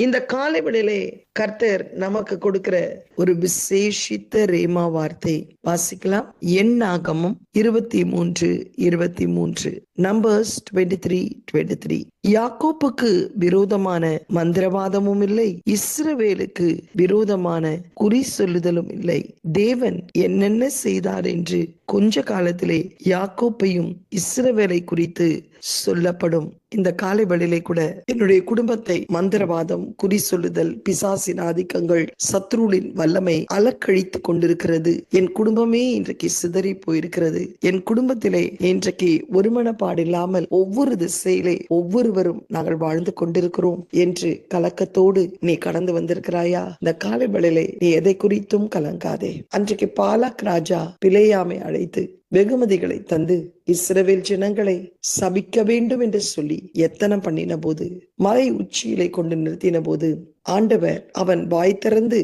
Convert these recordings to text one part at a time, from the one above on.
இந்த காலை வேளையிலே கர்த்தர் நமக்கு கொடுக்கிற ஒரு விசேஷித்த ரேமா வார்த்தை. வாசிக்கலாம். என் ஆகமும் இருபத்தி மூன்று இருபத்தி மூன்று numbers twenty three twenty three யாக்கோப்புக்கு விரோதமான மந்திரவாதமும் இல்லை. இஸ்ரவேலுக்கு விரோதமான குறி சொல்லுதலும் இல்லை. தேவன் என்னென்ன செய்தார் என்று கொஞ்ச காலத்திலே யாக்கோப்பையும் இஸ்ரவேலை குறித்து சொல்லப்படும். இந்த காலை வழியிலே கூட என்னுடைய குடும்பத்தை மந்திரவாதம் குறி சொல்லுதல் பிசாசின் ஆதிக்கங்கள் சத்ருவின் வல்லமை அலக்கழித்து கொண்டிருக்கிறது. என் குடும்பமே இன்றைக்கு சிதறி போயிருக்கிறது. என் குடும்பத்திலே இன்றைக்கு ஒருமனப்பாடு இல்லாமல் ஒவ்வொரு திசையிலே ஒவ்வொருவரும் நாங்கள் வாழ்ந்து கொண்டிருக்கிறோம் என்று கலக்கத்தோடு நீ கடந்து வந்திருக்கிறாயா? இந்த காலை வழியிலே நீ எதை குறித்தும் கலங்காதே. அன்றைக்கு பாலாக் ராஜா பிழையாமை வைத்து வெகுமதிகளை தந்து இஸ்ரவேல் ஜனங்களை சபிக்க வேண்டும் என்று சொல்லி எத்தனம் பண்ணின போது மலை உச்சியிலை கொண்டு நிறுத்தின போது ஆண்டவர் அவன் வாய் திறந்து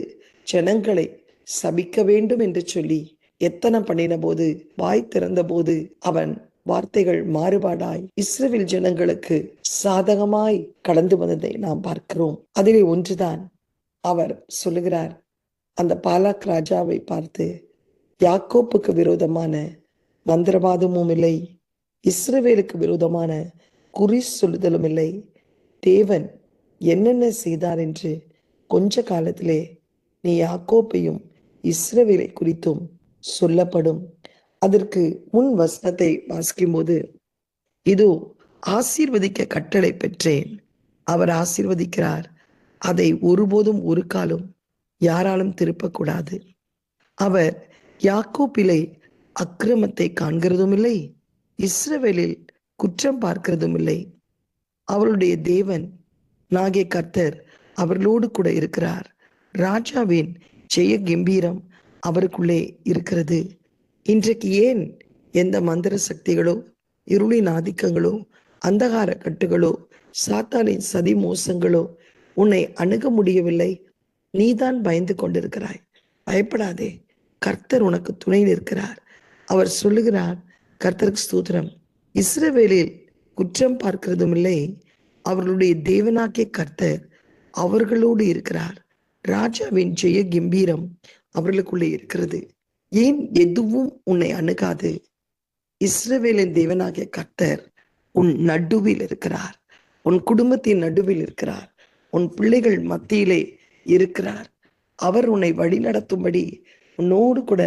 ஜனங்களை சபிக்க வேண்டும் என்று சொல்லி எத்தனம் பண்ணின போது வாய் திறந்த போது அவன் வார்த்தைகள் மாறுபாடாய் இஸ்ரேல் ஜனங்களுக்கு சாதகமாய் கடந்து வந்ததை நாம் பார்க்கிறோம். அதிலே ஒன்றுதான் அவர் சொல்லுகிறார். அந்த பாலாக் ராஜாவை பார்த்து யாக்கோப்புக்கு விரோதமான மந்திரவாதமும் இல்லை. இஸ்ரவேலுக்கு விரோதமான குறி சொல்லுதலும் இல்லை. தேவன் என்னென்ன செய்தார் என்று கொஞ்ச காலத்திலே நீ யாக்கோப்பையும் இஸ்ரவேலை குறித்தும் சொல்லப்படும். அதற்கு முன் வசனத்தை வாசிக்கும் போது இதோ ஆசீர்வதிக்க கட்டளை பெற்றேன். அவர் ஆசீர்வதிக்கிறார். அதை ஒருபோதும் ஒரு காலம் யாராலும் திருப்பக்கூடாது. அவர் யாக்கோப்பிலே அக்கிரமத்தை காண்கிறதும் இல்லை இஸ்ரவேலில் குற்றம் பார்க்கிறதும் இல்லை அவருடைய தேவன் நாகே கர்த்தர் அவர்களோடு கூட இருக்கிறார். ராஜாவின் ஜெய கம்பீரம் அவருக்குள்ளே இருக்கிறது. இன்றைக்கு ஏன் எந்த மந்திர சக்திகளோ இருளின் ஆதிக்கங்களோ அந்தகார கட்டுகளோ சாத்தானின் சதி மோசங்களோ உன்னை அணுக முடியவில்லை? நீதான் பயந்து கொண்டிருக்கிறாய். பயப்படாதே. கர்த்தர் உனக்கு துணை நிற்கிறார். அவர் சொல்லுகிறார் கர்த்தருக்கு ஸ்தூத்திரம். இஸ்ரவேலில் குற்றம் பார்க்கிறதும் இல்லை. அவர்களுடைய தேவனாகிய கர்த்தர் அவர்களோடு இருக்கிறார். ராஜாவின் ஜெய கம்பீரம் அவர்களுக்குள்ளே இருக்கிறது. ஏன் எதுவும் உன்னை அணுகாது? இஸ்ரவேலின் தேவனாகிய கர்த்தர் உன் நடுவில் இருக்கிறார். உன் குடும்பத்தின் நடுவில் இருக்கிறார். உன் பிள்ளைகள் மத்தியிலே இருக்கிறார். அவர் உன்னை வழி நடத்தும்படி உன்னோடு கூட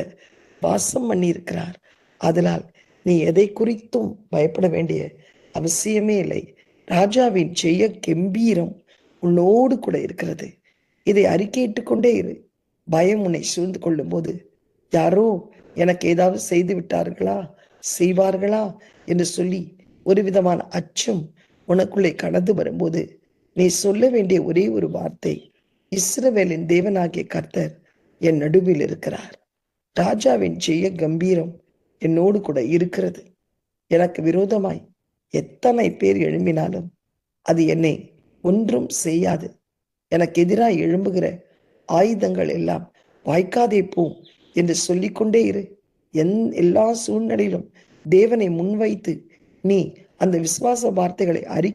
வாசம் பண்ணியிருக்கிறார். அதனால் நீ எதை குறித்தும் பயப்பட வேண்டிய அவசியமே இல்லை. ராஜாவின் ஜெய கம்பீரம் உன்னோடு கூட இருக்கிறது. இதை அறிக்கையிட்டு கொண்டே இரு. பயம் உன்னை சூழ்ந்து கொள்ளும் போது யாரோ எனக்கு ஏதாவது செய்து விட்டார்களா செய்வார்களா என்று சொல்லி ஒரு விதமான அச்சம் உனக்குள்ளே கடந்து வரும்போது நீ சொல்ல வேண்டிய ஒரே ஒரு வார்த்தை இஸ்ரவேலின் தேவனாகிய கர்த்தர் என் நடுவில் இருக்கிறார். ராஜாவின் ஜெய கம்பீரம் என்னோடு கூட இருக்கிறது. எனக்கு விரோதமாய் எத்தனை பேர் எழும்பினாலும் அது என்னை ஒன்றும் செய்யாது. எனக்கு எதிராக எழும்புகிற ஆயுதங்கள் எல்லாம் வாய்க்காதே போம் என்று சொல்லிக்கொண்டே இரு. என் எல்லா சூழ்நிலையிலும் தேவனை முன்வைத்து நீ அந்த விசுவாச வார்த்தைகளை அறி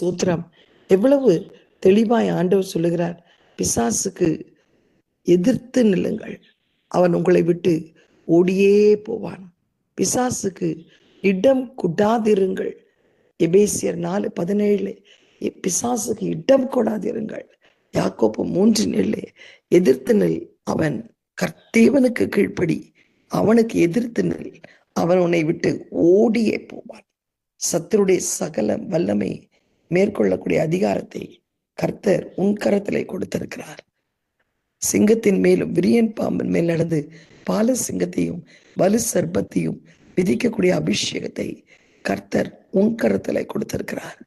சூத்திரம். எவ்வளவு தெளிவாய் ஆண்டவர் சொல்லுகிறார். பிசாசுக்கு எதிர்த்து நில்லுங்கள். அவன் உங்களை விட்டு ஓடியே போவான். பிசாசுக்கு இடம் கொடாதிருங்கள். எபேசியர் நாலு பதினேழுல பிசாசுக்கு இடம் கொடாதிருங்கள். யாக்கோப்பு மூன்று நெல்லே எதிர்த்து நெல். அவன் கர்த்தேவனுக்கு கீழ்ப்படி. அவனுக்கு எதிர்த்து நெல். அவன் உன்னை விட்டு ஓடியே போவான். சத்தருடைய சகல வல்லமை மேற்கொள்ளக்கூடிய அதிகாரத்தை கர்த்தர் உன் கரத்திலே கொடுத்திருக்கிறார். சிங்கத்தின் மேலும் விரியன் பாம்பின் மேல் நடந்து பால சிங்கத்தையும் வலு சர்ப்பத்தையும் விதிக்கக்கூடிய அபிஷேகத்தை கர்த்தர் உன் கரத்திலே கொடுத்திருக்கிறார்.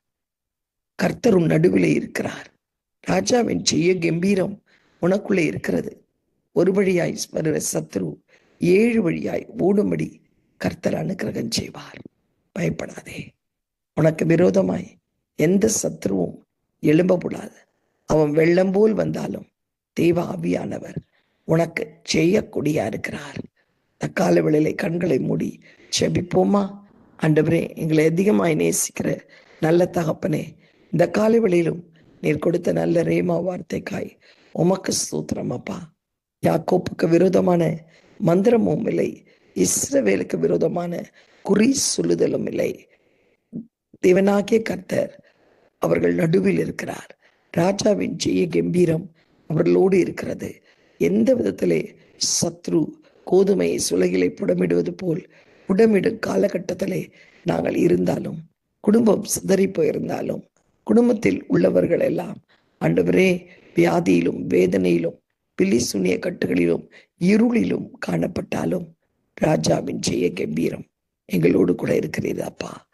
கர்த்தர் உன் நடுவிலே இருக்கிறார். ராஜாவின் செய்ய கம்பீரம் உனக்குள்ளே இருக்கிறது. ஒரு வழியாய் வருகிற சத்ரு ஏழு வழியாய் ஓடும்படி கர்த்தர் அனுக்கிரகம் செய்வார். பயப்படாதே. உனக்கு விரோதமாய் எந்த சத்ருவும் எழும்பக்கூடாது அவன் வெள்ளம் போல் வந்தாலும் தேவ ஆவியானவர் உனக்கு செய்யக்கூடியா இருக்கிறார். தக்கால வேளையிலே கண்களை மூடி செபிப்போமா? ஆண்டவரே எங்களை அதிகமாய் நேசிக்கிற நல்ல தகப்பனே இந்த காலை வேளையிலும் நீர் கொடுத்த நல்ல ரேமா வார்த்தைக்காய் உமக்கு சூத்திரம் அப்பா. யாக்கோப்புக்கு விரோதமான மந்திரமும் இல்லை இஸ்ரவேலுக்கு விரோதமான குறி சொல்லுதலும் இல்லை. தேவனாகிய கர்த்தர் அவர்கள் நடுவில் இருக்கிறார். ராஜாவின் ஜெய கம்பீரம் அவர்களோடு இருக்கிறது. எந்த விதத்திலே சத்ரு கோதுமையை சுலகிலை புடமிடுவது போல் புடமிடும் காலகட்டத்திலே நாங்கள் இருந்தாலும் குடும்பம் சிதறி போயிருந்தாலும் குடும்பத்தில் உள்ளவர்கள் எல்லாம் ஆண்டவரே வியாதியிலும் வேதனையிலும் பில்லி சுனிய கட்டுகளிலும் இருளிலும் காணப்பட்டாலும் ராஜாவின் ஜெய கம்பீரம் எங்களோடு கூட இருக்கிறீர் அப்பா.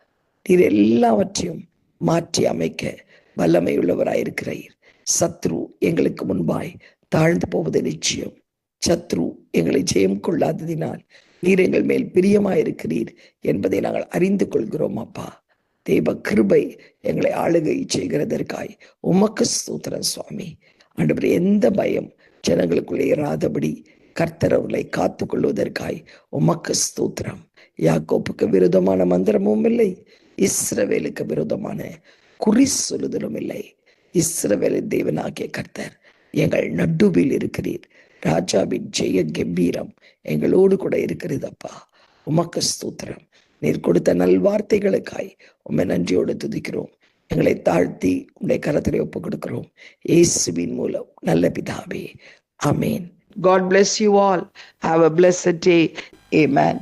நீர் எல்லாவற்றையும் மாற்றி அமைக்க வல்லமை உள்ளவராயிருக்கிறீர் சத்ரு எங்களுக்கு முன்பாய் தாழ்ந்து போவது நிச்சயம். சத்ரு எங்களை ஜெயம் கொள்ளாததினால் நீர் எங்கள் மேல் பிரியமாயிருக்கிறீர் என்பதை நாங்கள் அறிந்து கொள்கிறோம் அப்பா. தேவ கிருபை எங்களை ஆளுகை செய்கிறதற்காய் உமக்கு ஸ்தோத்திரம் சுவாமி. அன்று எந்த பயம் ஜனங்களுக்குள்ளே இராதபடி கர்த்தர் காத்து கொள்வதற்காய் உமக்கு ஸ்தூத்திரம். யாக்கோப்புக்கு விரோதமான மந்திரமும் இல்லை இஸ்ரவேலுக்கு விரோதமான குறி சொல்லுதலும் இல்லை. இஸ்ரவேலின் தேவனாகிய கர்த்தர் எங்கள் நடுவில் இருக்கிறீர். ராஜாவின் ஜெய கம்பீரம் எங்களோடு கூட இருக்கிறது அப்பா உமக்கு ஸ்தூத்திரம். நீர் கொடுத்த நல்வார்த்தைகளுக்காய் உண்மை நன்றியோடு துதிக்கிறோம். எங்களை தாழ்த்தி உடைய கரத்திலே ஒப்பு கொடுக்கிறோம் இயேசுவின் மூலம் நல்ல பிதாவே. Amen God you all have a bless day amen